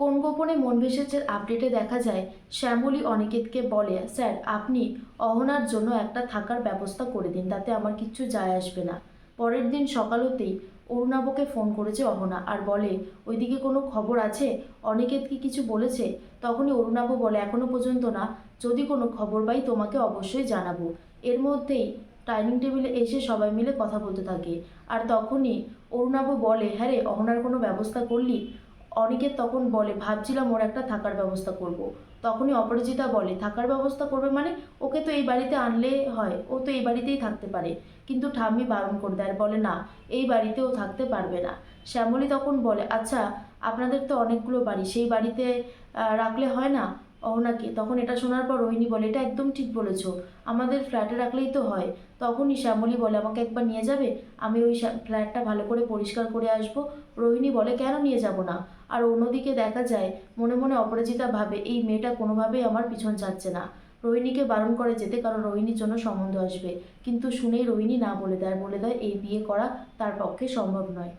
কোন গোপনে মন ভেসেছে আপডেটে দেখা যায়, শ্যামলী অনিকেতকে বলে, স্যার, আপনি অহনার জন্য একটা থাকার ব্যবস্থা করে দিন, তাতে আমার কিচ্ছু যায় আসবে না। পরের দিন সকাল হতেই অরুণাবকে ফোন করেছে অহনা আর বলে, ওইদিকে কোনো খবর আছে? অনিকেত কি কিছু বলেছে? তখনই অরুণাব বলে এখনও পর্যন্ত না। যদি কোনো খবর পাই, তোমাকে অবশ্যই জানাব। এর মধ্যেই ডাইনিং টেবিলে এসে সবাই মিলে কথা বলতে থাকে। আর তখনই অরুণাব বলে হ্যাঁ রে, অহনার কোনো ব্যবস্থা করলি? অনিকেত তখন বলে, ভাবছিলাম ওর একটা থাকার ব্যবস্থা করব। তখনই অপরাজিতা বলে, থাকার ব্যবস্থা করবে মানে? ওকে তো এই বাড়িতে আনলে হয়, ও তো এই বাড়িতেই থাকতে পারে। কিন্তু ঠাম্মি বারণ করে দেয় আর বলে, না, এই বাড়িতে ও থাকতে পারবে না। শ্যামলী তখন বলে আচ্ছা আপনাদের তো অনেকগুলো বাড়ি, সেই বাড়িতে রাখলে হয় না? অহনাকে তখন এটা শোনার পর রোহিণী বলে, এটা একদম ঠিক বলেছ। আমাদের ফ্ল্যাটে রাখলেই তো হয়। তখনই শ্যামলী বলে, আমাকে একবার নিয়ে যাবে? আমি ওই ফ্ল্যাটটা ভালো করে পরিষ্কার করে আসব। রোহিণী বলে, কেন নিয়ে যাব না? আর অন্যদিকে দেখা যায়, মনে মনে অপরাজিতা ভাবে, এই মেয়েটা কোনোভাবেই আমার পিছন ছাড়ছে না। রোহিণীকে বারণ করে যেতে কারণ রোহিণীর জন্য সম্বন্ধ আসবে। কিন্তু শুনেই রোহিণী না বলে দেয় বলে দেয়, এই বিয়ে করা তার পক্ষে সম্ভব নয়।